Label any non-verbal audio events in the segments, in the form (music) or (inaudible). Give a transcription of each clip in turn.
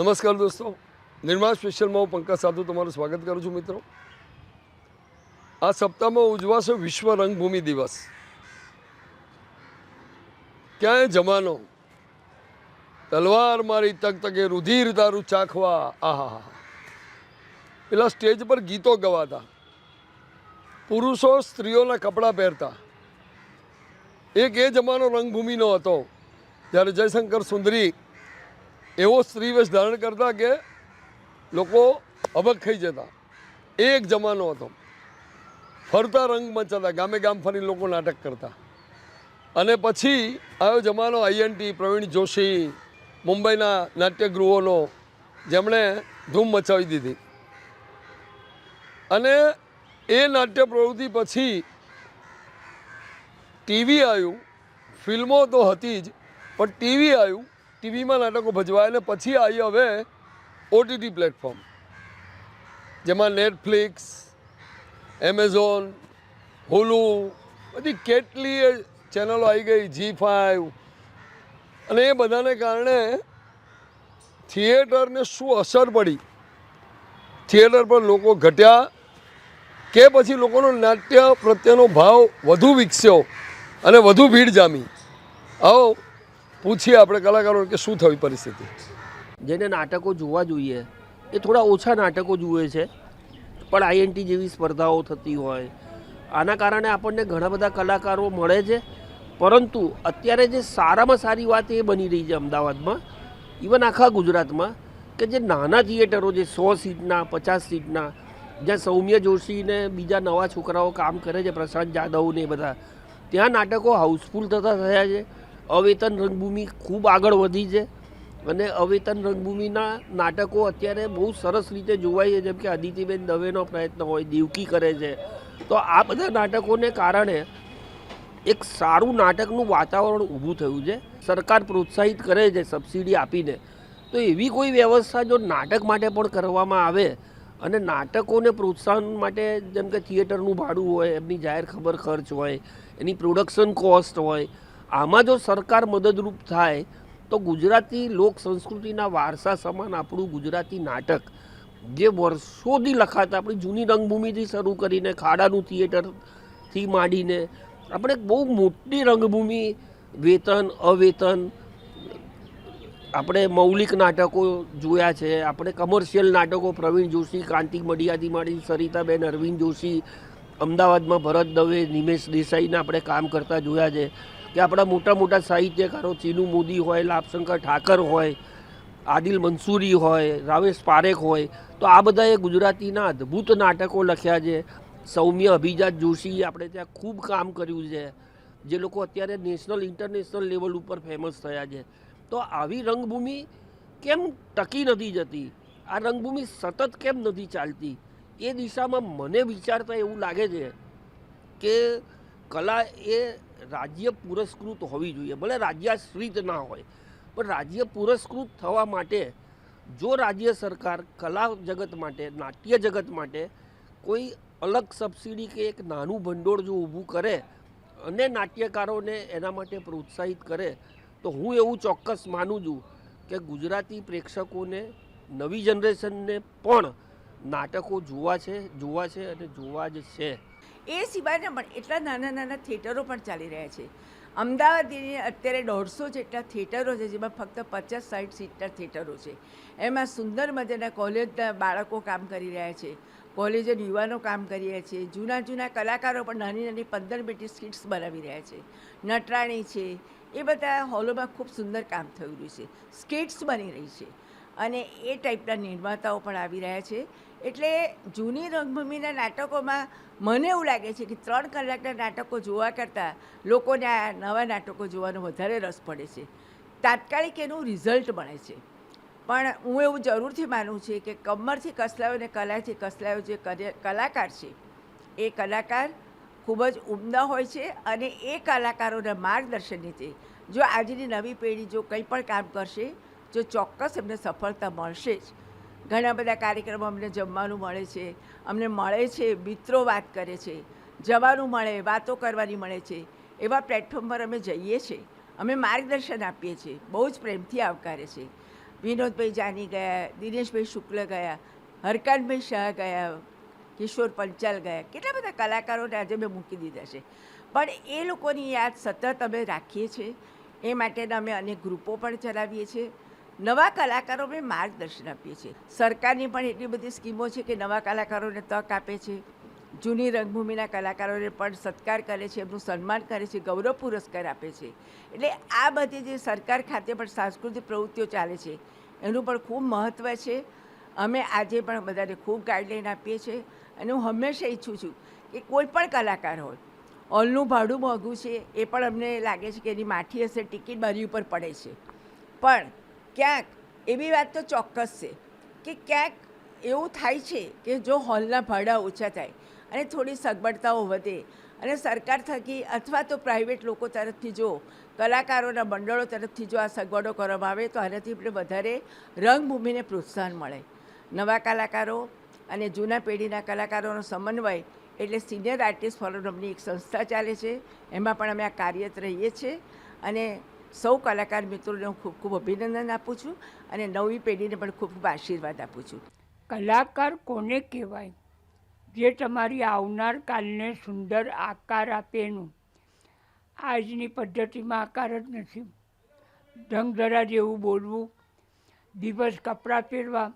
નમસ્કાર દોસ્તો. નિર્માણ સ્પેશિયલમાં હું પંકજ સાધુ તમારું સ્વાગત કરું છું મિત્રો. આ સપ્તાહમાં ઉજવાશે વિશ્વ રંગભૂમિ દિવસ. ક્યાંય જમાનો? તલવાર મારી તક તકે રુધિર તારું ચાખવા. આહા પેલા સ્ટેજ પર ગીતો ગવાતા. પુરુષો સ્ત્રીઓના કપડાં પહેરતા. એક એ જમાનો રંગભૂમિનો હતો. જ્યારે જયશંકર સુંદરી એવો સ્ત્રીવેશ ધારણ કરતા કે લોકો અબક થઈ જતા. એક જમાનો હતો. ફરતા રંગ મચાતા ગામે ગામ ફરી લોકો નાટક કરતા. અને પછી આવ્યો જમાનો આઈએનટી પ્રવીણ જોશી, મુંબઈના નાટ્યગૃહોનો, જેમણે ધૂમ મચાવી દીધી. અને એ નાટ્ય પ્રવૃત્તિ પછી ટીવી આવ્યું ફિલ્મો તો હતી જ, પણ ટીવી આવ્યું ટીવીમાં નાટકો ભજવાય પછી આવી હવે ઓટીટી પ્લેટફોર્મ જેમાં નેટફ્લિક્સ એમેઝોન હુલુ બધી કેટલી ચેનલો આવી ગઈ જી ફાઇવ અને એ બધાને કારણે થિયેટરને શું અસર પડી? થિયેટર પર લોકો ઘટ્યા કે પછી લોકોનો નાટ્ય પ્રત્યેનો ભાવ વધુ વિકસ્યો અને વધુ ભીડ જામી? આવો પૂછીએ આપણે કલાકારો કે શું થવી પરિસ્થિતિ? જેને નાટકો જોવા જોઈએ, એ થોડા ઓછા નાટકો જુએ છે. પણ આઈએનટી જેવી સ્પર્ધાઓ થતી હોય, આના કારણે આપણને ઘણા બધા કલાકારો મળે છે. પરંતુ અત્યારે જે સારામાં સારી વાત એ બની રહી છે અમદાવાદમાં ઇવન આખા ગુજરાતમાં, કે જે નાના થિયેટરો જે સો સીટના, પચાસ સીટના, જ્યાં સૌમ્ય જોશીને બીજા નવા છોકરાઓ કામ કરે છે, પ્રશાંત જાદવ ને બધા, ત્યાં નાટકો હાઉસફુલ થતા થયા છે. અવેતન રંગભૂમિ ખૂબ આગળ વધી છે અને અવેતન રંગભૂમિના નાટકો અત્યારે બહુ સરસ રીતે જોવાય છે, જેમ કે અદિતિબેન દવેનો પ્રયત્ન હોય, દેવકી કરે છે. તો આ બધા નાટકોને કારણે એક સારું નાટકનું વાતાવરણ ઊભું થયું છે. સરકાર પ્રોત્સાહિત કરે છે સબસિડી આપીને. તો એવી કોઈ વ્યવસ્થા જો નાટક માટે પણ કરવામાં આવે અને નાટકોને પ્રોત્સાહન માટે જેમ કે થિયેટરનું ભાડું હોય, એમની જાહેર ખબર ખર્ચ હોય, એની પ્રોડક્શન કોસ્ટ હોય આમાં જો સરકાર મદદરૂપ થાય, તો ગુજરાતી લોક સંસ્કૃતિના વારસા સમાન આપણું ગુજરાતી નાટક, જે વર્ષોથી લખાતા, આપણી જૂની રંગભૂમિથી શરૂ કરીને ખાડાનું થિયેટરથી માંડીને, આપણે બહુ મોટી રંગભૂમિ, વેતન, અવેતન, આપણે મૌલિક નાટકો જોયા છે, આપણે કમર્શિયલ નાટકો, પ્રવીણ જોશી, ક્રાંતિ મડિયાથી માંડી સરિતાબેન, અરવિંદ જોશી, અમદાવાદમાં ભરત દવે, નિમેશ દેસાઈને આપણે કામ કરતા જોયા છે. કે આપણા મોટા મોટા સાહિત્યકારો ચીનુ મોદી હોય, લાભશંકર ઠાકર હોય, આદિલ મંસૂરી હોય રાવેશ પારેખ હોય, તો આ બધાએ ગુજરાતીના અદ્ભુત નાટકો લખ્યા છે. સૌમ્ય અભિજાત જોશી આપણે ત્યાં ખૂબ કામ કર્યું છે. જે લોકો અત્યારે નેશનલ, ઇન્ટરનેશનલ લેવલ ઉપર ફેમસ થયા છે. તો આવી રંગભૂમિ કેમ ટકી નથી જતી? આ રંગભૂમિ સતત કેમ નથી ચાલતી? એ દિશામાં મને વિચારતા એવું લાગે છે કે કલા એ રાજ્ય પુરસ્કૃત હોવી જોઈએ. ભલે રાજ્યાશ્રિત ના હોય, પણ રાજ્ય પુરસ્કૃત થવા માટે જો રાજ્ય સરકાર કલા જગત માટે, નાટ્ય જગત માટે કોઈ અલગ સબસિડી કે એક નાનું ભંડોળ જો ઊભું કરે અને નાટ્યકારોને એના માટે પ્રોત્સાહિત કરે, તો હું એવું ચોક્કસ માનું છું કે ગુજરાતી પ્રેક્ષકોને નવી જનરેશનને પણ નાટકો જોવા છે જોવા છે અને જોવા જ છે. એ સિવાયના પણ એટલા નાના નાના થિયેટરો પણ ચાલી રહ્યા છે. અમદાવાદની અત્યારે દોઢસો જેટલા થિયેટરો છે, જેમાં ફક્ત પચાસ સાઠ સીટના થિયેટરો છે. એમાં સુંદર મજાના કોલેજના બાળકો કામ કરી રહ્યા છે. કોલેજના યુવાનો કામ કરી રહ્યા છે. જૂના જૂના કલાકારો પણ નાની નાની પંદર મિનિટ સ્કીટ્સ બનાવી રહ્યા છે. નટરાણી છે. એ બધા હોલોમાં ખૂબ સુંદર કામ થઈ રહ્યું છે. સ્કીટ્સ બની રહી છે. અને એ ટાઈપના નિર્માતાઓ પણ આવી રહ્યા છે. એટલે જૂની રંગભૂમિના નાટકોમાં મને એવું લાગે છે કે ત્રણ કલાકના નાટકો જોવા કરતાં લોકોને આ નવા નાટકો જોવાનો વધારે રસ પડે છે. તાત્કાલિક એનું રિઝલ્ટ મળે છે. પણ હું એવું જરૂરથી માનું છું કે કમરથી કસલાયો અને કલાથી કસલાયો જે કલાકાર છે, એ કલાકાર ખૂબ જ ઉમદા હોય છે અને એ કલાકારોના માર્ગદર્શન નીચે જો આજની નવી પેઢી જો કંઈ પણ કામ કરશે, જો ચોક્કસ એમને સફળતા મળશે જ. ઘણા બધા કાર્યક્રમો અમને જમવાનું મળે છે, અમને મળે છે, મિત્રો વાત કરે છે, જવાનું મળે, વાતો કરવાની મળે છે, એવા પ્લેટફોર્મ પર અમે જઈએ છીએ અમે માર્ગદર્શન આપીએ છીએ, બહુ જ પ્રેમથી આવકારે છે. વિનોદભાઈ જાની ગયા, દિનેશભાઈ શુક્લ ગયા, હરકાનભાઈ શાહ ગયા, કિશોર પંચાલ ગયા, કેટલા બધા કલાકારોને આજે મેં મૂકી દીધા છે. પણ એ લોકોની યાદ સતત અમે રાખીએ છીએ, એ માટેના અમે અનેક ગ્રુપો પણ ચલાવીએ છીએ નવા કલાકારોને માર્ગદર્શન આપીએ છીએ. સરકારની પણ એટલી બધી સ્કીમો છે કે નવા કલાકારોને તક આપે છે. જૂની રંગભૂમિના કલાકારોને પણ સત્કાર કરે છે, એમનું સન્માન કરે છે, ગૌરવ પુરસ્કાર આપે છે. એટલે આ બધી જે સરકાર ખાતે પણ સાંસ્કૃતિક પ્રવૃત્તિઓ ચાલે છે, એનું પણ ખૂબ મહત્ત્વ છે. અમે આજે પણ બધાને ખૂબ ગાઈડલાઈન આપીએ છીએ અને હું હંમેશા ઈચ્છું છું કે કોઈ પણ કલાકાર હોય હોલનું ભાડું મોંઘું છે, એ પણ અમને લાગે છે કે એની માઠી હશે, ટિકિટ મારી ઉપર પડે છે. પણ ક્યાંક, એવી વાત તો ચોક્કસ છે કે ક્યાંક એવું થાય છે કે જો હોલના ભાડા ઓછા થાય અને થોડી સગવડતાઓ વધે અને સરકાર થકી અથવા તો પ્રાઇવેટ લોકો તરફથી જો, કલાકારોના મંડળો તરફથી જો આ સગવડો કરવામાં આવે તો આનાથી આપણે વધારે રંગભૂમિને પ્રોત્સાહન મળે. નવા કલાકારો અને જૂના પેઢીના કલાકારોનો સમન્વય એટલે સિનિયર આર્ટિસ્ટ ફોરમ એક સંસ્થા ચાલે છે. એમાં પણ અમે આ કાર્યરત રહીએ છીએ અને સૌ કલાકાર મિત્રોને હું ખૂબ ખૂબ અભિનંદન આપું છું અને નવી પેઢીને પણ ખૂબ ખૂબ આશીર્વાદ આપું છું. કલાકાર કોને કહેવાય? જે તમારી આવનાર કાલને સુંદર આકાર આપે એનું. આજની પદ્ધતિમાં આકાર જ નથી. ધંગધરા જેવું બોલવું, દિવસ કપડાં પહેરવા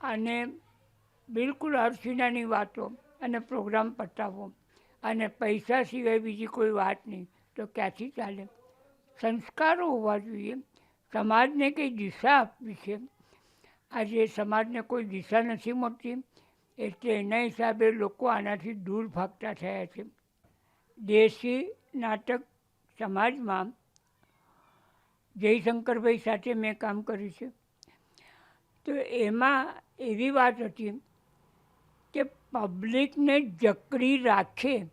અને બિલકુલ અર્ચનાની વાતો અને પ્રોગ્રામ પતાવવો અને પૈસા સિવાય બીજી કોઈ વાત નહીં. તો ક્યાંથી ચાલે? સંસ્કારો હોવા જોઈએ. સમાજને કંઈ દિશા આપવી છે? આજે સમાજને કોઈ દિશા નથી મળતી, એટલે એના હિસાબે લોકો આનાથી દૂર ભાગતા થયા છે. દેશી નાટક સમાજમાં જયશંકરભાઈ સાથે મેં કામ કર્યું છે. તો એમાં એવી વાત હતી કે પબ્લિકને જકડી રાખે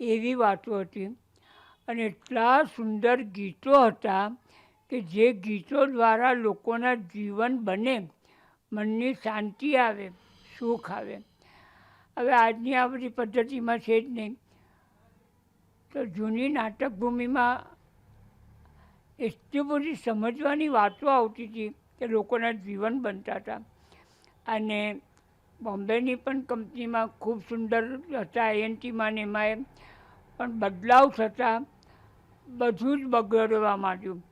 એવી વાતો હતી. અને એટલા સુંદર ગીતો હતા કે જે ગીતો દ્વારા લોકોના જીવન બને, મનની શાંતિ આવે, સુખ આવે. હવે આજની આ બધી પદ્ધતિમાં છે જ નહીં. તો જૂની નાટક ભૂમિમાં એટલી બધી સમજવાની વાતો આવતી હતી કે લોકોના જીવન બનતા હતા. અને બોમ્બેની પણ કંપનીમાં ખૂબ સુંદર હતા આઈએનટીમાં ને એમાં પણ બદલાવ થતાં બધું જ બગડવા માંડ્યું.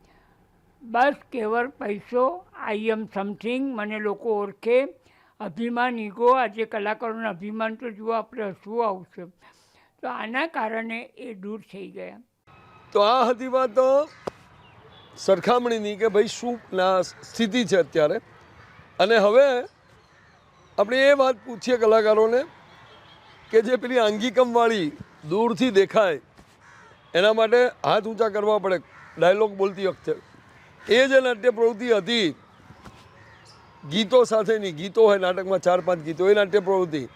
બસ કેવળ પૈસો આઈ એમ સમથિંગ મને લોકો ઓળખે. અભિમાન ઈગો આજે કલાકારોના અભિમાન તો જુઓ આપણે હસવું આવશે. તો આના કારણે એ દૂર થઈ ગયા. તો આ હતી વાત સરખામણીની કે ભાઈ શું સ્થિતિ છે અત્યારે. અને હવે આપણે એ વાત પૂછીએ કલાકારોને કે જે પેલી આંગિકમવાળી દૂરથી દેખાય એના માટે હાથ ઊંચા કરવા પડે. ડાયલોગ બોલતી વખતે. એ જે નાટ્ય પ્રવૃત્તિ હતી, ગીતો સાથેની, ગીતો હોય નાટકમાં ચાર પાંચ ગીતો, એ નાટ્ય પ્રવૃત્તિ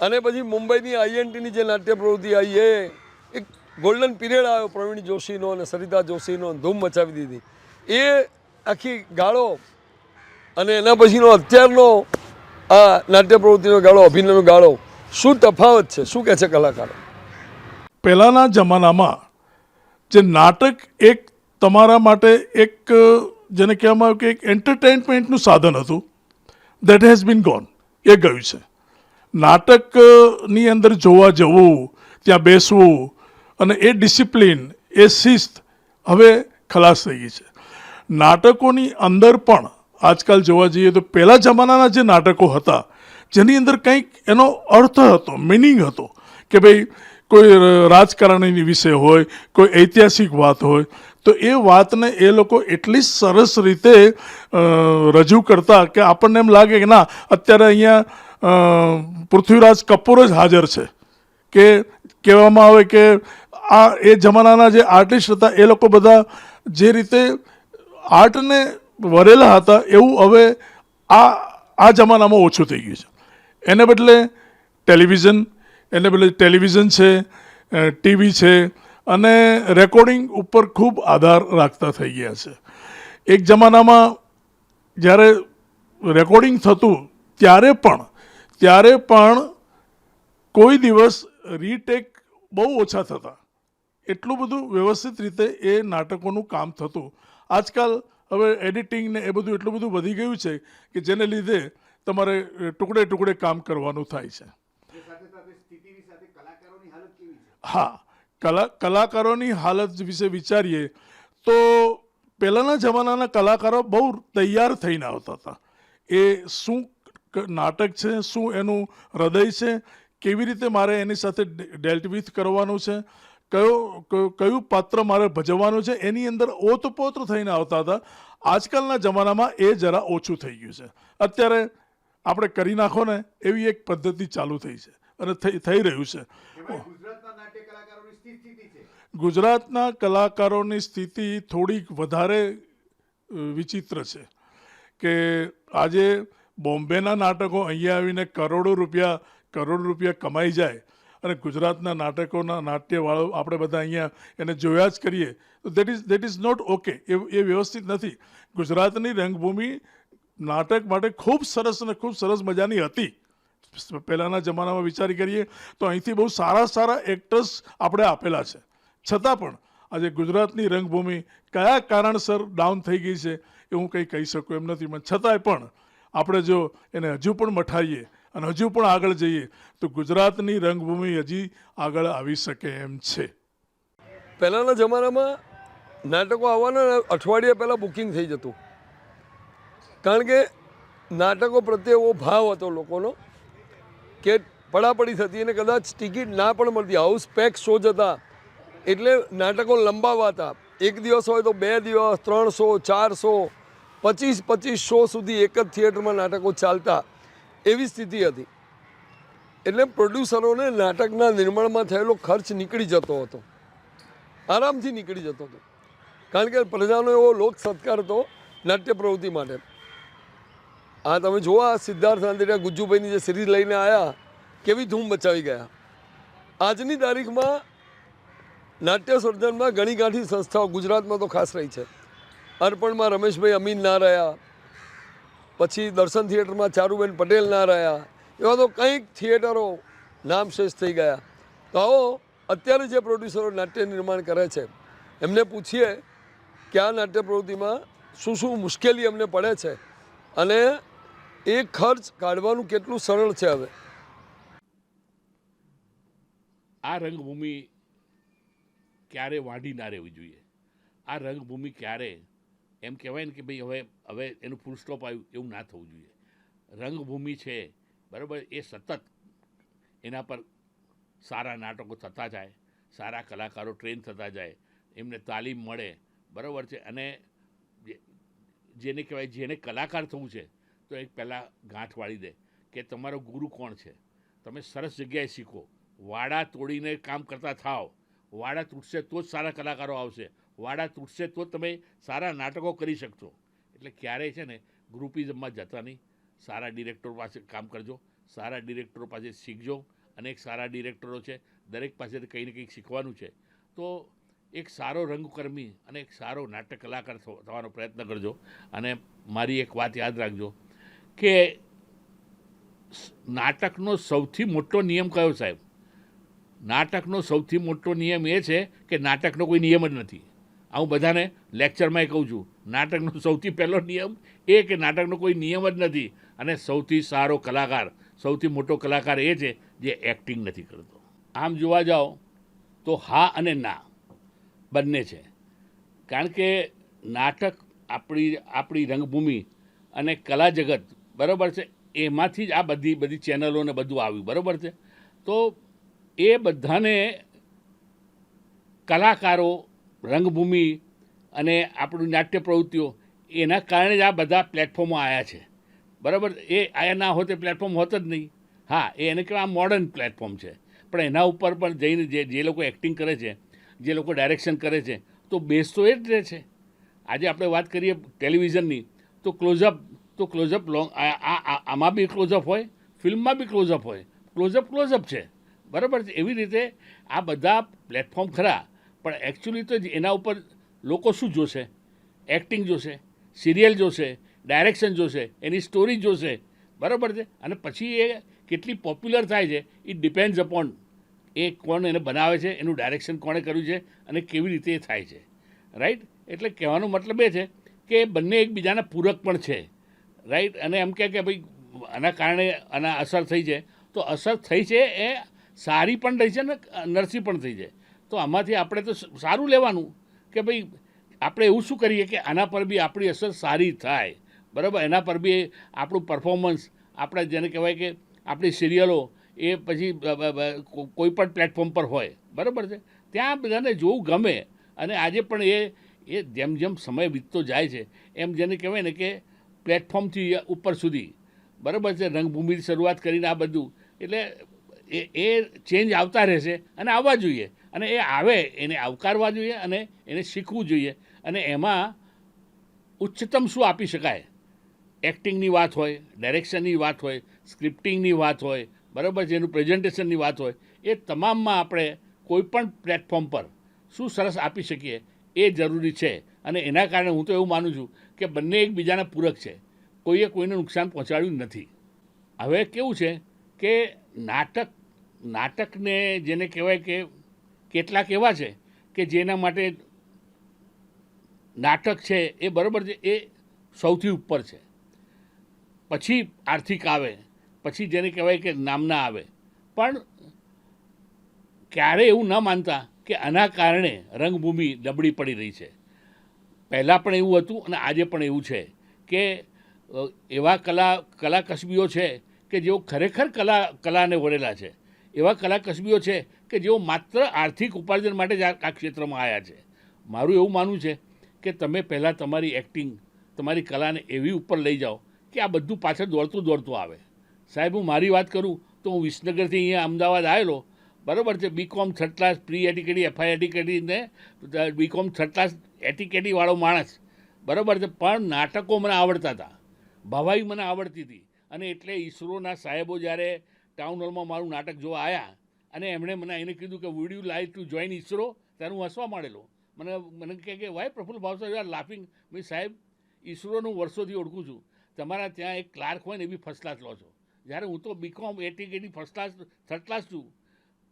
અને પછી મુંબઈની આઈએનટીની જે નાટ્ય પ્રવૃત્તિ આવી, એ એક ગોલ્ડન પીરિયડ આવ્યો, પ્રવીણ જોશીનો અને સરિતા જોશીનો ધૂમ મચાવી દીધી. એ આખી ગાળો અને એના પછીનો અત્યારનો આ નાટ્ય પ્રવૃત્તિનો ગાળો, અભિનયનો ગાળો, શું તફાવત છે? શું કહે છે કલાકારો? પહેલાંના જમાનામાં જે નાટક એક તમારા માટે એક જેને કહેવામાં આવ્યું કે એક એન્ટરટેનમેન્ટનું સાધન હતું દેટ હેઝ બીન ગોન એ ગયું છે. નાટકની અંદર જોવા જવું, ત્યાં બેસવું અને એ ડિસિપ્લિન એ શિસ્ત હવે ખલાસ થઈ ગઈ છે. નાટકોની અંદર પણ આજકાલ જોવા જઈએ તો પહેલાં જમાનાના જે નાટકો હતા, જેની અંદર કંઈક એનો અર્થ હતો મિનિંગ હતો કે ભાઈ કોઈ રાજકારણીની વિશે હોય, કોઈ ઐતિહાસિક વાત હોય, તો એ વાતને એ લોકો એટલી સરસ રીતે રજૂ કરતા કે આપણને એમ લાગે કે ના, અત્યારે અહીંયા પૃથ્વીરાજ કપૂર જ હાજર છે. કે કહેવામાં આવે કે આ, એ જમાનાના જે આર્ટિસ્ટ હતા, એ લોકો બધા જે રીતે આર્ટને વરેલા હતા, એવું હવે આ આ જમાનામાં ઓછું થઈ ગયું છે. એને બદલે ટેલિવિઝન એને બદલે ટેલિવિઝન છે ટીવી છે, અને રેકોર્ડિંગ ઉપર ખૂબ આધાર રાખતા થઈ ગયા છે. એક જમાનામાં જ્યારે રેકોર્ડિંગ થતું, ત્યારે પણ ત્યારે પણ કોઈ દિવસ રીટેક બહુ ઓછા થતા. એટલું બધું વ્યવસ્થિત રીતે એ નાટકોનું કામ થતું. આજકાલ હવે એડિટિંગ ને એ બધું એટલું બધું વધી ગયું છે કે જેને લીધે તમારે ટુકડે ટુકડે કામ કરવાનું થાય છે. હા, કલા, કલાકારોની હાલત વિશે વિચારીએ, તો પહેલાંના જમાનાના કલાકારો બહુ તૈયાર થઈને આવતા હતા. એ શું નાટક છે, શું એનું હૃદય છે, કેવી રીતે મારે એની સાથે ડેલ્ટ વિથ કરવાનું છે, કયો કયો- પાત્ર મારે ભજવવાનું છે, એની અંદર ઓતપોત થઈને આવતા હતા. આજકાલના જમાનામાં એ જરા ઓછું થઈ ગયું છે. અત્યારે આપણે કરી નાખો ને, એવી એક પદ્ધતિ ચાલુ થઈ છે. અને થઈ રહ્યું છે. ગુજરાતના કલાકારોની સ્થિતિ થોડીક વધારે વિચિત્ર છે કે આજે બોમ્બેના નાટકો અહીંયા આવીને કરોડો રૂપિયા, કરોડ રૂપિયા કમાઈ જાય અને ગુજરાતના નાટકોના નાટ્યવાળો આપણે બધા અહીંયા એને જોયા જ કરીએ, તો that is that is not okay એ એ વ્યવસ્થિત નથી. ગુજરાતની રંગભૂમિ નાટક માટે ખૂબ સરસ અને ખૂબ સરસ મજાની હતી. પહેલાંના જમાનામાં વિચારી કરીએ તો અહીંથી બહુ સારા સારા એક્ટર્સ આપણે આપેલા છે. છતાં પણ આજે ગુજરાતની રંગભૂમિ કયા કારણસર ડાઉન થઈ ગઈ છે એ હું કંઈ કહી શકું એમ નથી. પણ છતાંય પણ આપણે જો એને હજુ પણ મઠાઈએ અને હજુ પણ આગળ જઈએ તો ગુજરાતની રંગભૂમિ હજી આગળ આવી શકે એમ છે. પહેલાંના જમાનામાં નાટકો આવવાના અઠવાડિયા પહેલાં બુકિંગ થઈ જતું. કારણ કે નાટકો પ્રત્યે એવો ભાવ હતો લોકોનો કે પડાપડી થતી અને કદાચ ટિકિટ ના પણ મળતી. હાઉસ પેક શો જતા એટલે નાટકો લંબાવાતા એક દિવસ હોય તો બે દિવસ, ત્રણસો, ચારસો, પચીસ પચીસ શો સુધી એક જ થિયેટરમાં નાટકો ચાલતા. એવી સ્થિતિ હતી. એટલે પ્રોડ્યુસરોને નાટકના નિર્માણમાં થયેલો ખર્ચ નીકળી જતો હતો. આરામથી નીકળી જતો હતો. કારણ કે પ્રજાનો એવો લોક સત્કાર હતો નાટ્ય પ્રવૃત્તિ માટે. આ તમે જોવા સિદ્ધાર્થ નાંદેડિયા ગુજ્જુભાઈની જે સિરીઝ લઈને આવ્યા કેવી ધૂમ મચાવી ગયા. આજની તારીખમાં નાટ્ય સર્જનમાં ઘણી ગાંઠી સંસ્થાઓ ગુજરાતમાં તો ખાસ રહી છે. અર્પણમાં રમેશભાઈ અમીન ના રહ્યા, પછી દર્શન થિયેટરમાં ચારુબેન પટેલ ના રહ્યા, એવા તો કંઈક થિયેટરો નામશેષ થઈ ગયા. તો આવો, અત્યારે જે પ્રોડ્યુસરો નાટ્ય નિર્માણ કરે છે, એમને પૂછીએ કે આ નાટ્ય પ્રવૃત્તિમાં શું શું મુશ્કેલી એમને પડે છે. અને એ ખર્ચ કાઢવાનું કેટલું સરળ છે હવે? આ રંગભૂમિ ક્યારે વાઢી ના રહેવી જોઈએ? આ રંગભૂમિ ક્યારે? એમ કહેવાય ને કે ભાઈ હવે હવે એનું ફૂલ સ્ટોપ આવ્યું, એવું ના થવું જોઈએ. રંગભૂમિ છે, બરાબર, એ સતત એના પર સારા નાટકો થતા જાય, સારા કલાકારો ટ્રેન થતા જાય, એમને તાલીમ મળે, બરાબર છે, અને જેને કહેવાય, જેને કલાકાર થવું છે તો એક પહેલાં ગાંઠ વાળી દે કે તમારો ગુરુ કોણ છે? તમે સરસ જગ્યાએ શીખો. વાડા તોડીને કામ કરતા થાઓ. વાડા તૂટશે તો જ સારા કલાકારો આવશે. વાડા તૂટશે તો તમે સારા નાટકો કરી શકશો. એટલે ક્યારેય છે ને ગ્રુપિઝમમાં જતા નહીં. સારા ડિરેક્ટરો પાસે કામ કરજો. સારા ડિરેક્ટરો પાસે શીખજો. અને એક સારા ડિરેક્ટરો છે. દરેક પાસેથી કંઈ ને કંઈક શીખવાનું છે. તો એક સારો રંગકર્મી અને એક સારો નાટ્ય કલાકાર થવાનો પ્રયત્ન કરજો. અને મારી એક વાત યાદ રાખજો. કે નાટકનો સૌથી મોટો નિયમ કયો સાહેબ? નાટકનો સૌથી મોટો નિયમ એ છે કે નાટકનો કોઈ નિયમ જ નથી. આ હું બધાને લેક્ચરમાં કહું છું. નાટકનો સૌથી પહેલો નિયમ એ કે નાટકનો કોઈ નિયમ જ નથી અને સૌથી સારો કલાકાર, સૌથી મોટો કલાકાર એ છે જે એક્ટિંગ નથી કરતો. આમ જોવા જાઓ તો હા અને ના બંને છે. કારણ કે નાટક આપણી આપણી રંગભૂમિ અને કલા જગત બરાબર છે? એમાંથી જ આ બધી બધી ચેનલોને બધું આવ્યું, બરાબર છે? તો એ બધાને કલાકારો, રંગભૂમિ અને આપણું નાટ્ય પ્રવૃત્તિઓ, એના કારણે જ આ બધા પ્લેટફોર્મો આવ્યા છે. બરાબર? એ આયા ના હોત પ્લેટફોર્મ હોત જ નહીં. હા, એ એને કહેવાય આ મોડર્ન પ્લેટફોર્મ છે. પણ એના ઉપર પણ જઈને જે જે લોકો એક્ટિંગ કરે છે, જે લોકો ડાયરેક્શન કરે છે, તો બેસ તો એ જ રહે છે. આજે આપણે વાત કરીએ ટેલિવિઝનની તો ક્લોઝઅપ તો ક્લોઝઅપ લોંગ આમાં બી ક્લોઝઅપ હોય, ફિલ્મમાં બી ક્લોઝઅપ હોય. ક્લોઝઅપ ક્લોઝઅપ છે. બરાબર છે? એવી રીતે આ બધા પ્લેટફોર્મ ખરા, પણ એકચ્યુઅલી તો એના ઉપર લોકો શું જોશે? એક્ટિંગ જોશે સિરિયલ જોશે ડાયરેક્શન જોશે, એની સ્ટોરી જોશે. બરાબર છે? અને પછી એ કેટલી પોપ્યુલર થાય છે ઇટ ડિપેન્ડ્સ અપોન એ કોણ એને બનાવે છે, એનું ડાયરેક્શન કોણે કર્યું છે, અને કેવી રીતે એ થાય છે. રાઈટ એટલે કહેવાનો મતલબ એ છે કે બંને એકબીજાના પૂરક પણ છે. રાઈટ અને એમ કહે કે ભાઈ, આના કારણે આના અસર થઈ છે તો અસર થઈ છે એ સારી પણ થઈ છે ને નરસી પણ થઈ છે તો આમાંથી આપણે તો સારું લેવાનું કે ભાઈ, આપણે એવું શું કરીએ કે આના પર બી આપણી અસર સારી થાય. બરાબર? એના પર બી આપણું પરફોર્મન્સ આપણે જેને કહેવાય કે આપણી સિરિયલો એ પછી કોઈ પણ પ્લેટફોર્મ પર હોય. બરાબર છે? ત્યાં બધાને જોવું ગમે. અને આજે પણ એ એ જેમ જેમ સમય વીતતો જાય છે, એમ જેને કહેવાય ને કે પ્લેટફોર્મથી ઉપર સુધી. બરાબર છે? રંગભૂમિથી શરૂઆત કરીને આ બધું. એટલે એ એ ચેન્જ આવતા રહેશે અને આવવા જોઈએ. અને એ આવે, એને આવકારવા જોઈએ અને એને શીખવું જોઈએ. અને એમાં ઉચ્ચતમ શું આપી શકાય? એક્ટિંગની વાત હોય, ડાયરેક્શનની વાત હોય, સ્ક્રિપ્ટિંગની વાત હોય, બરાબર છે? એનું પ્રેઝન્ટેશનની વાત હોય. એ તમામમાં આપણે કોઈપણ પ્લેટફોર્મ પર શું સરસ આપી શકીએ એ જરૂરી છે. અને એના કારણે હું તો એવું માનું છું કે બંને એકબીજાના પૂરક છે. કોઈએ કોઈને નુકસાન પહોંચાડ્યું નથી. હવે કેવું છે કે નાટક, નાટકને જેને કહેવાય કે કેટલાક એવા છે કે જેના માટે નાટક છે એ બરાબર છે, એ સૌથી ઉપર છે. પછી આર્થિક આવે, પછી જેને કહેવાય કે નામના આવે. પણ ક્યારે એવું ન માનતા કે આના કારણે રંગભૂમિ નબળી પડી રહી છે. પહેલાં પણ એવું હતું અને આજે પણ એવું છે કે એવા કલા કલા કસબીઓ છે કે જેઓ ખરેખર કલા, કલાને વળેલા છે. એવા કલા કસબીઓ છે કે જેઓ માત્ર આર્થિક ઉપાર્જન માટે જ આ ક્ષેત્રમાં આવ્યા છે. મારું એવું માનવું છે કે તમે પહેલાં તમારી એક્ટિંગ તમારી કલાને એવી ઉપર લઈ જાઓ કે આ બધું પાછળ દોડતું દોડતું આવે. સાહેબ, હું મારી વાત કરું તો હું વિસનગરથી અહીંયા અમદાવાદ આવેલો. બરાબર છે B Com third class pre ATKT F Y ATKT ને બીકોમ થર્ડ ક્લાસ એટીકેટીવાળો માણસ. બરાબર છે, પણ નાટકો મને આવડતા હતા. ભવાઈ મને આવડતી હતી. અને એટલે ઈસરોના સાહેબો જ્યારે ટાઉન હોલમાં મારું નાટક જોવા આવ્યા અને એમણે મને એને કીધું કે would you like to join ISRO? ત્યારે હું હસવા માંડેલો. મને મને કહે કે, why Praful Bhavsar you are laughing મેં સાહેબ, ઈસરોનું વર્ષોથી ઓળખું છું. તમારા ત્યાં એક ક્લાર્ક હોય ને, એ બી ફર્સ્ટ ક્લાસ લો છો. જ્યારે હું તો BCom ATKT first class third class છું.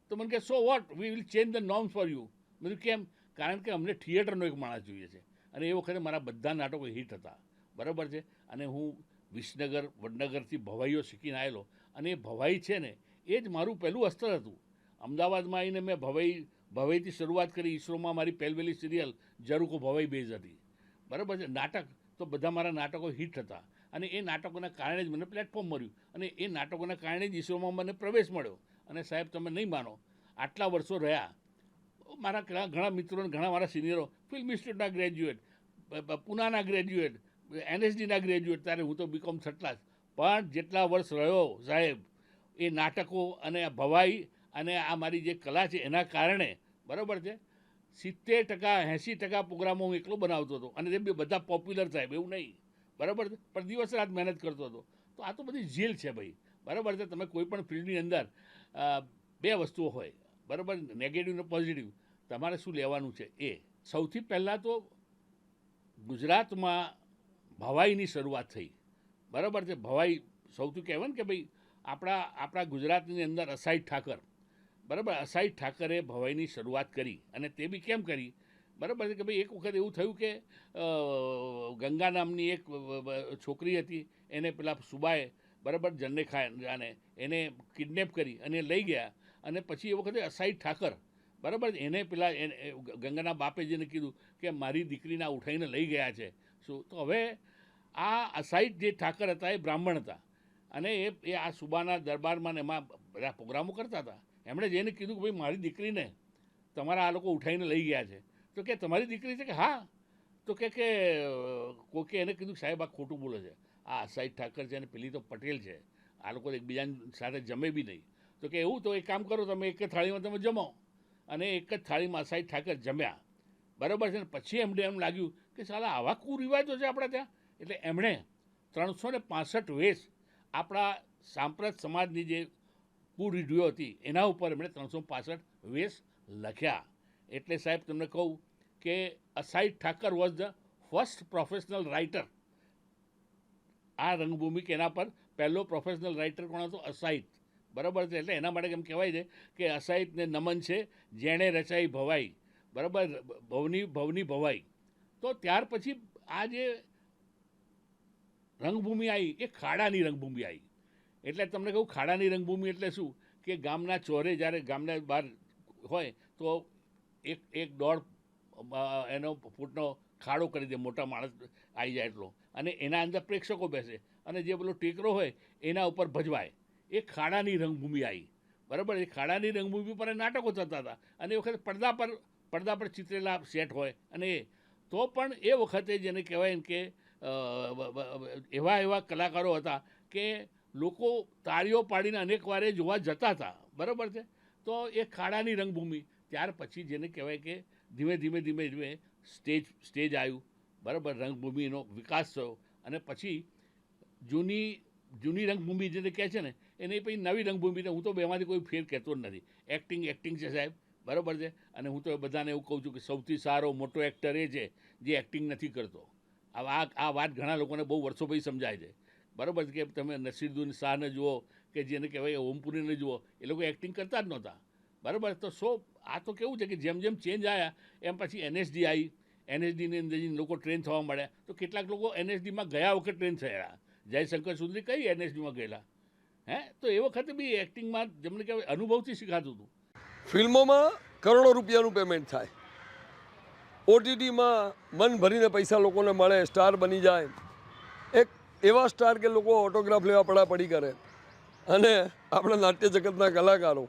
તો મને કહે so what we will change the norms for you બધું કેમ? કારણ કે અમને થિયેટરનો એક માણસ જોઈએ છે. અને એ વખતે મારા બધા નાટકો હિટ હતા. બરાબર છે? અને હું વિસનગર, વડનગરથી ભવાઈઓ શીખીને આવેલો અને એ ભવાઈ છે ને, એ જ મારું પહેલું અસ્ત્ર હતું. અમદાવાદમાં આવીને મેં ભવાઈ, ભવાઈથી શરૂઆત કરી. ઈસરોમાં મારી પહેલવેલી સિરિયલ, જરૂકો ભવાઈ બેઝ હતી. બરાબર છે? નાટક, તો બધા મારા નાટકો હિટ હતા. અને એ નાટકોના કારણે જ મને પ્લેટફોર્મ મળ્યું. અને એ નાટકોના કારણે જ ઈસરોમાં મને પ્રવેશ મળ્યો. અને સાહેબ, તમે નહીં માનો, આટલા વર્ષો રહ્યા મારા ઘણા મિત્રો ઘણા મારા સિનિયરો ફિલ્મ ઇન્સ્ટિટ્યૂટના ગ્રેજ્યુએટ પુનાના ગ્રેજ્યુએટ એનએસડીના ગ્રેજ્યુએટ ત્યારે હું તો બીકોમ થર્ડ ક્લાસ પણ જેટલા વર્ષ રહ્યો સાહેબ, એ નાટકો અને ભવાઈ અને આ મારી જે કલા છે એના કારણે, બરાબર છે? સિત્તેર ટકા, એંસી ટકા પ્રોગ્રામો હું એકલો બનાવતો હતો. અને તે બધા પોપ્યુલર સાહેબ, એવું નહીં. બરાબર છે? પણ દિવસ રાત મહેનત કરતો હતો. તો આ તો બધી ઝીલ છે ભાઈ. બરાબર છે? તમે કોઈ પણ ફિલ્ડની અંદર બે વસ્તુઓ હોય. બરાબર નેગેટિવ ને પોઝિટિવ તમારે શું લેવાનું છે? એ. સૌથી પહેલાં તો ગુજરાતમાં ભવાઈની શરૂઆત થઈ. બરાબર છે? ભવાઈ સૌથી કહેવાય ને કે ભાઈ આપણા આપણા ગુજરાતની અંદર અસાઈ ઠાકર. બરાબર? અસાઈ ઠાકરે ભવાઈની શરૂઆત કરી અને તે બી કેમ કરી? બરાબર છે કે ભાઈ એક વખત એવું થયું કે ગંગા નામની એક છોકરી હતી. એને પેલા સુબાએ બરાબર જન્ને જાણે એને કિડનેપ કરી અને લઈ ગયા અને પછી એ વખતે અસાઈ ઠાકર બરાબર એને પેલા એને ગંગાના બાપે જેને કીધું કે મારી દીકરીને આ ઉઠાઈને લઈ ગયા છે. શું? તો હવે આ અસાઈ જે ઠાકર હતા એ બ્રાહ્મણ હતા. અને એ એ આ સુબાના દરબારમાં ને એમાં બધા પ્રોગ્રામો કરતા હતા. એમણે જેને કીધું કે ભાઈ, મારી દીકરીને તમારા આ લોકો ઉઠાઈને લઈ ગયા છે. તો કે, તમારી દીકરી છે કે? હા. તો કે કે, કોકે એને કીધું સાહેબ, આ ખોટું બોલે છે. આ સાઈડ ઠાકર છે અને પેલી તો પટેલ છે. આ લોકો એકબીજાની સાથે જમે બી નહીં. તો કે, એવું? તો એક કામ કરો, તમે એક થાળીમાં તમે જમો. અને એક જ થાળીમાં સાઈડ ઠાકર જમ્યા. બરાબર છે ને? પછી એમને એમ લાગ્યું કે સાલા, આવા કુરિવાજો છે આપણા ત્યાં? એટલે એમણે ત્રણસો ને પાસઠ વેશ આપણા સાંપ્રત સમાજની જે કુરીઢીઓ હતી, એના ઉપર એમણે ત્રણસો પાસઠ વેશ લખ્યા. એટલે સાહેબ, તમને કહું કે Asait Thakar was the first professional writer આ રંગભૂમિ કે એના પર પહેલો પ્રોફેશનલ રાઇટર કોણ હતો? અસાહિત બરાબર છે? એટલે એના માટે એમ કહેવાય છે કે અસાહિતને નમન છે, જેણે રચાઈ ભવાઈ. બરાબર? ભવની ભવની ભવાઈ. તો ત્યાર પછી આ જે રંગભૂમિ આવી, એ ખાડાની રંગભૂમિ આવી. એટલે તમને કહું, ખાડાની રંગભૂમિ એટલે શું? કે ગામના ચોરે જ્યારે ગામના બહાર હોય, તો એક એક દોઢ એનો ફૂટનો ખાડો કરી દે, મોટા માણસ આવી જાય એટલો. અને એના અંદર પ્રેક્ષકો બેસે. અને જે પેલો ટેકરો હોય, એના ઉપર ભજવાય. એ ખાડાની રંગભૂમિ આવી. બરાબર? એ ખાડાની રંગભૂમિ પર નાટકો થતા હતા. અને એ વખતે પડદા પર પડદા પર ચિતરેલા સેટ હોય અને તો પણ એ વખતે જેને કહેવાય કે એવા એવા કલાકારો હતા કે લોકો તાળીઓ પાડીને અનેક વારે જોવા જતા હતા. બરાબર છે? તો એ ખાડાની રંગભૂમિ. ત્યાર પછી જેને કહેવાય કે ધીમે ધીમે ધીમે ધીમે સ્ટેજ સ્ટેજ આવ્યું. બરાબર? રંગભૂમિનો વિકાસ થયો. અને પછી જૂની જૂની રંગભૂમિ જેને કહે છે ને એને પછી નવી રંગભૂમિ હું તો બેમાંથી કોઈ ફેર કહેતો જ નથી. એક્ટિંગ એક્ટિંગ છે સાહેબ. બરાબર છે? અને હું તો બધાને એવું કહું છું કે સૌથી સારો, મોટો એક્ટર એ છે જે એક્ટિંગ નથી કરતો. આ આ- વાત ઘણા લોકોને બહુ વર્ષો પછી સમજાય છે. બરાબર છે કે તમે નસીરુદ્દીન શાહને જુઓ કે જેને કહેવાય ઓમપુરીને જુઓ, એ લોકો એક્ટિંગ કરતા જ નહોતા. બરાબર? તો સો, આ તો કેવું છે કે જેમ જેમ ચેન્જ આવ્યા એમ પછી એનએસડી આવી એનએસડીની અંદર લોકો ટ્રેન થવા મળ્યા તો કેટલાક લોકો એનએસડીમાં ગયા વખત ટ્રેન થયા. જયશંકર સુંદરી કઈ એનએસડીમાં ગયેલા? હે? તો એ વખતે બી એક્ટિંગમાં જેમને કહેવાય અનુભવથી શીખાતું હતું. ફિલ્મોમાં કરોડો રૂપિયાનું પેમેન્ટ થાય. ઓટીટીમાં મન ભરીને પૈસા લોકોને મળે, સ્ટાર બની જાય. એક એવા સ્ટાર કે લોકો ઓટોગ્રાફ લેવા પડાપડી કરે. અને આપણા નાટ્ય જગતના કલાકારો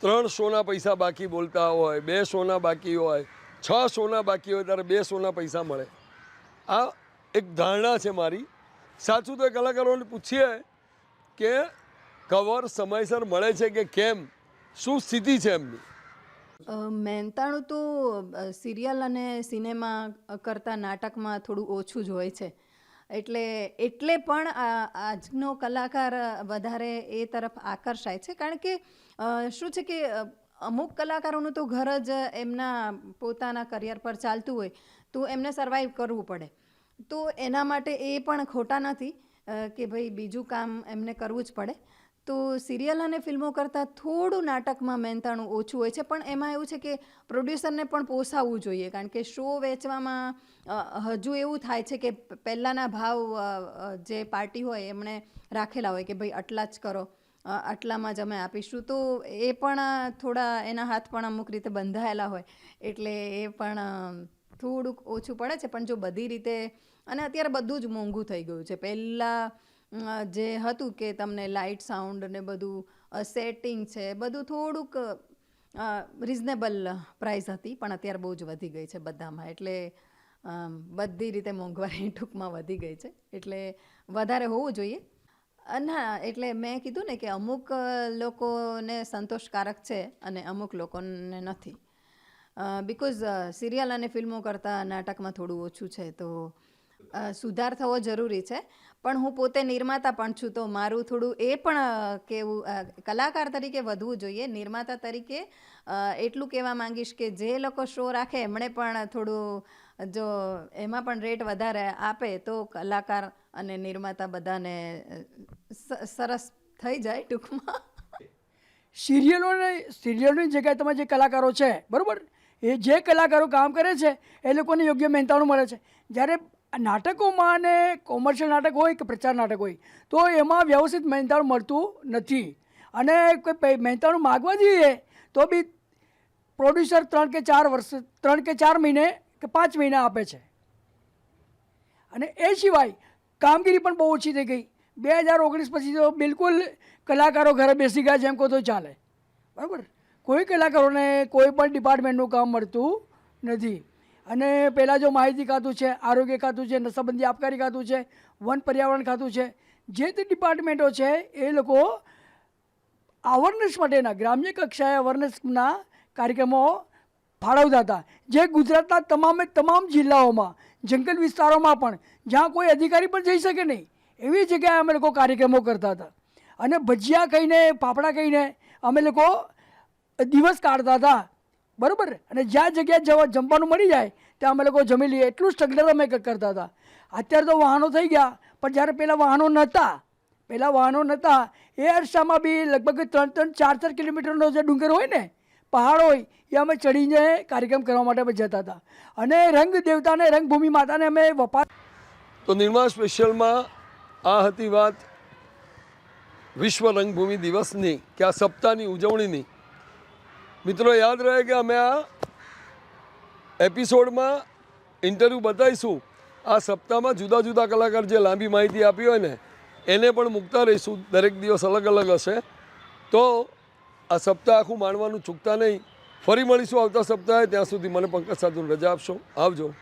ત્રણ શોના પૈસા બાકી બોલતા હોય, બે શોના બાકી હોય, છ શોના બાકી હોય ત્યારે બે શોના પૈસા મળે. આ એક ધારણા છે મારી. સાચું તો એ કલાકારોને પૂછીએ કે કવર સમયસર મળે છે કે કેમ? શું સ્થિતિ છે એમની? મહેનતાણું તો સિરિયલ અને સિનેમા કરતાં નાટકમાં થોડું ઓછું જ હોય છે. એટલે એટલે પણ આજનો કલાકાર વધારે એ તરફ આકર્ષાય છે. કારણ કે શું છે કે અમુક કલાકારોનું તો ઘર જ એમના પોતાના કરિયર પર ચાલતું હોય, તો એમને સર્વાઈવ કરવું પડે. તો એના માટે એ પણ ખોટા નથી. કે ભાઈ બીજું કામ એમને કરવું જ પડે. તો સિરિયલ અને ફિલ્મો કરતાં થોડું નાટકમાં મહેનતાણું ઓછું હોય છે, પણ એમાં એવું છે કે પ્રોડ્યુસરને પણ પોસાવવું જોઈએ. કારણ કે શો વેચવામાં હજુ એવું થાય છે કે પહેલાંના ભાવ જે પાર્ટી હોય એમણે રાખેલા હોય કે ભાઈ આટલા જ કરો આટલામાં જ અમે આપીશું. તો એ પણ થોડા એના હાથ પણ અમુક રીતે બંધાયેલા હોય. એટલે એ પણ થોડુંક ઓછું પડે છે. પણ જો બધી રીતે અને અત્યારે બધું જ મોંઘું થઈ ગયું છે. પહેલાં જે હતું કે તમને લાઇટ સાઉન્ડ ને બધું સેટિંગ છે, બધું થોડુંક રિઝનેબલ પ્રાઇસ હતી, પણ અત્યારે બહુ જ વધી ગઈ છે બધામાં. એટલે બધી રીતે મોંઘવારી (laughs) ટૂંકમાં વધી ગઈ છે. એટલે વધારે હોવું જોઈએ. ના, એટલે મેં કીધું ને કે અમુક લોકોને સંતોષકારક છે અને અમુક લોકોને નથી. બિકોઝ સિરિયલ અને ફિલ્મો કરતાં નાટકમાં થોડું ઓછું છે, તો સુધાર થવો જરૂરી છે. પણ હું પોતે નિર્માતા પણ છું, તો મારું થોડું એ પણ કેવું કલાકાર તરીકે વધવું જોઈએ. નિર્માતા તરીકે એટલું કહેવા માંગીશ કે જે લોકો શો રાખે, એમણે પણ થોડું, જો એમાં પણ રેટ વધારે આપે, તો કલાકાર અને નિર્માતા બધાને સરસ થઈ જાય ટૂંકમાં. સિરિયલોને, સિરિયલોની જગ્યાએ તમે જે કલાકારો છે, બરાબર? એ જે કલાકારો કામ કરે છે, એ લોકોને યોગ્ય મહેનતાણું મળે છે. જ્યારે નાટકોમાં અને કોમર્શિયલ નાટક હોય કે પ્રચાર નાટક હોય, તો એમાં વ્યવસ્થિત મહેનતાણું મળતું નથી. અને કોઈ મહેનતાણું માગવા જઈએ, તો બી પ્રોડ્યુસર ત્રણ કે ચાર વર્ષ, ત્રણ કે ચાર મહિને કે પાંચ મહિને આપે છે. અને એ સિવાય કામગીરી પણ બહુ ઓછી થઈ ગઈ. બે હજાર ઓગણીસ પછી તો બિલકુલ કલાકારો ઘરે બેસી ગયા જેમ કહો તો ચાલે. બરાબર? કોઈ કલાકારોને કોઈ પણ ડિપાર્ટમેન્ટનું કામ મળતું નથી. અને પહેલાં જો માહિતી ખાતું છે, આરોગ્ય ખાતું છે નશાબંધી આબકારી ખાતું છે, વન પર્યાવરણ ખાતું છે, જે તે ડિપાર્ટમેન્ટો છે, એ લોકો અવેરનેસ માટેના, ગ્રામ્ય કક્ષાએ અવેરનેસના કાર્યક્રમો ફાળવતા હતા. જે ગુજરાતના તમામે તમામ જિલ્લાઓમાં, જંગલ વિસ્તારોમાં પણ, જ્યાં કોઈ અધિકારી પણ જઈ શકે નહીં, એવી જગ્યાએ અમે લોકો કાર્યક્રમો કરતા હતા. અને ભજીયા ખાઈને, ફાફડા ખાઈને અમે લોકો દિવસ કાઢતા હતા. બરાબર? અને જ્યાં જગ્યાએ જવા જમવાનું મળી જાય, ત્યાં અમે લોકો જમી લઈએ. એટલું સ્ટ્રગલર અમે કરતા હતા. અત્યારે તો વાહનો થઈ ગયા, પણ જ્યારે પહેલાં વાહનો નહોતા પહેલાં વાહનો નહોતા એ અરસામાં બી લગભગ ત્રણ ત્રણ, ચાર ચાર કિલોમીટરનો જે ડુંગર હોય ને, પહાડ હોય, એ અમે ચડીને કાર્યક્રમ કરવા માટે અમે જતા હતા. અને રંગ દેવતાને, રંગભૂમિ માતાને અમે વપા તો નિર્મા સ્પેશિયલમાં આ હતી વાત વિશ્વ રંગભૂમિ દિવસની, કે આ સપ્તાહની ઉજવણીની. મિત્રો, યાદ રહે કે અમે આ એપિસોડમાં ઇન્ટરવ્યૂ બતાવીશું. આ સપ્તાહમાં જુદા જુદા કલાકાર જે લાંબી માહિતી આપી હોય ને, એને પણ મૂકતા રહીશું. દરેક દિવસ અલગ અલગ હશે. તો આ સપ્તાહ આખું માણવાનું ચૂકતા નહીં. ફરી મળીશું આવતા સપ્તાહે. ત્યાં સુધી મને પંકજ સાધુ રજા આપશો. આવજો.